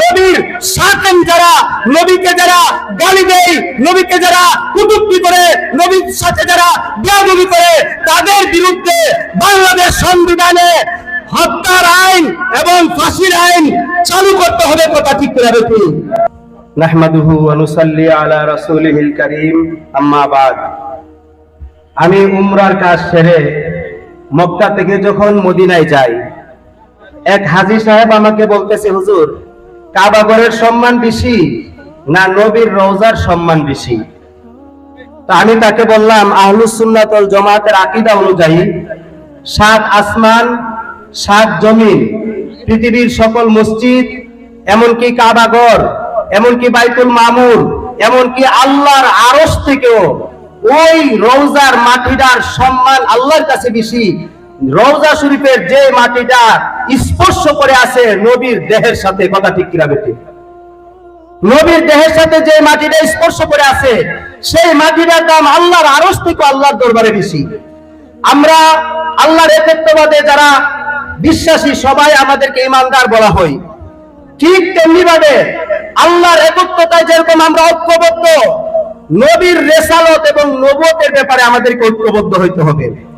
নবীর সাকেন যারা নবীকে যারা গালি দেয়, নবীকে যারা কুটুক্তি করে, নবীর সাথে যারা বেয়াদবি করে, তাদের বিরুদ্ধে বাংলাদেশ সংবিধানে হত্যার আইন এবং ফাঁসির আইন চালু করতে হবে কথা ঠিক করে বেশি নাহমাদুহু ওয়া নুসাল্লি আলা রাসূলিহিল কারীম, আম্মা বাদ। আমি উমরার কাজ সেরে মক্কা থেকে যখন মদিনায় যাই, এক হাজী সাহেব আমাকে বলতেছে, হুজুর কাবাগরের সম্মান বেশি না নবীর রওজার সম্মান বেশি? তা আমি তাকে বললাম, আহলুস সুন্নাত ওয়াল জামাতের অনুযায়ী সাত আসমান, সাত জমিন, পৃথিবীর সকল মসজিদ, এমনকি কাবাগর এমনকি বাইতুল মামুর, এমনকি আল্লাহর আরশ থেকেও ওই রওজার মাটিদার সম্মান আল্লাহর কাছে বেশি। রওজা শরীফের যে মাটিটা স্পর্শ করে আছে নবীর দেহের সাথে, কথা ঠিক কিনা বেঠিক? নবীর দেহের সাথে যে মাটিটা স্পর্শ করে আছে, সেই মাটিটার দাম আল্লাহর আরশ থেকে আল্লাহর দরবারে বেশি। আমরা আল্লাহর একত্ববাদে যারা বিশ্বাসী, সবাই আমাদেরকে ইমানদার বলা হয়। ঠিক তেমনি ভাবে আল্লাহর একত্বতায় যেরকম আমরা ঐক্যবদ্ধ, নবীর রেসালত এবং নবতের ব্যাপারে আমাদেরকে ঐক্যবদ্ধ হইতে হবে।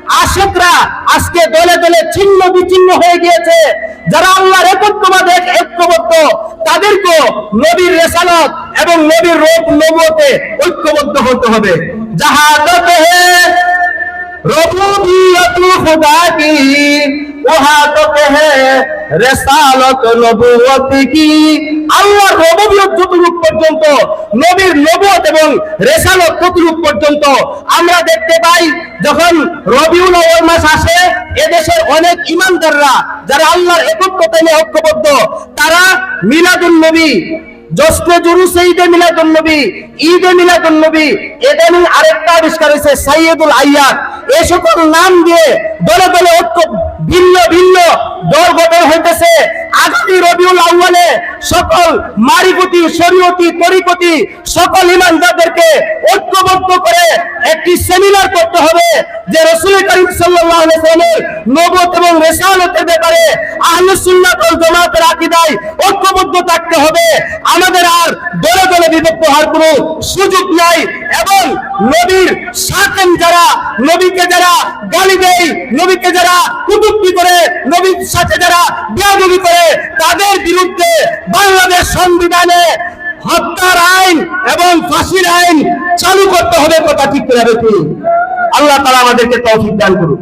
আশেকরা আজকে দলে দলে ছিন্ন বিচ্ছিন্ন হয়ে গিয়েছে। যারা আল্লাহর একত্ববাদে ঐক্যবদ্ধ তাদেরকে নবীর রেসালত এবং নবীর রূপ নবতে ঐক্যবদ্ধ হতে হবে। জাহাদত হে রবুবিয়ত খুদা কি ওহাদত হে রেসালত নবুয়ত কি? আল্লাহর রবুবিয়ত যতটুক পর্যন্ত, নবীর নবুয়ত এবং রেসালত ততটুক পর্যন্ত আমরা দেখতে পাই যখন রবিউল আউয়াল মাস আসে, এদেশের অনেক ইমানদাররা যারা আল্লাহর একত্বতা নিয়ে ঐক্যবদ্ধ, তারা মিলাদুন নবী ঈদে মিলাদুন নবী, ঈদে নবী এটা আরেকটা আবিষ্কার হয়েছে সাইয়্যিদুল আইয়াদ এই সকল নাম দিয়ে দলে দলে ঐক্য ভিন্ন ভিন্ন দল গঠন হইতেছে। আগামী রবিউল আউয়ালে সকল মারিফতি শরীয়তি, তরিকতি, সকল ইমানদারদেরকে ঐক্যবদ্ধ করে একটি সেমিনার করতে হবে যে রসুল করিম ওয়াসাল্লামের নবুয়ত এবং রিসালাতের ব্যাপারে আহলে সুন্নাত ওয়াল ঐক্যবদ্ধ থাকতে হবে। আমাদের আর দলে দলে বিভক্ত হওয়ার কোনো সুযোগ নাই এবং নবীর সাকেন যারা, নবীকে যারা গালি দেয়, নবীকে যারা কুটুক্তি করে, নবীর সাথে যারা বেয়াদবি করে, তাদের বিরুদ্ধে বাংলাদেশ সংবিধানে হত্যার আইন এবং ফাঁসির আইন চালু করতে হবে, কথা ঠিক করে আল্লাহ তালা আমাদেরকে তৌফিক দান করুন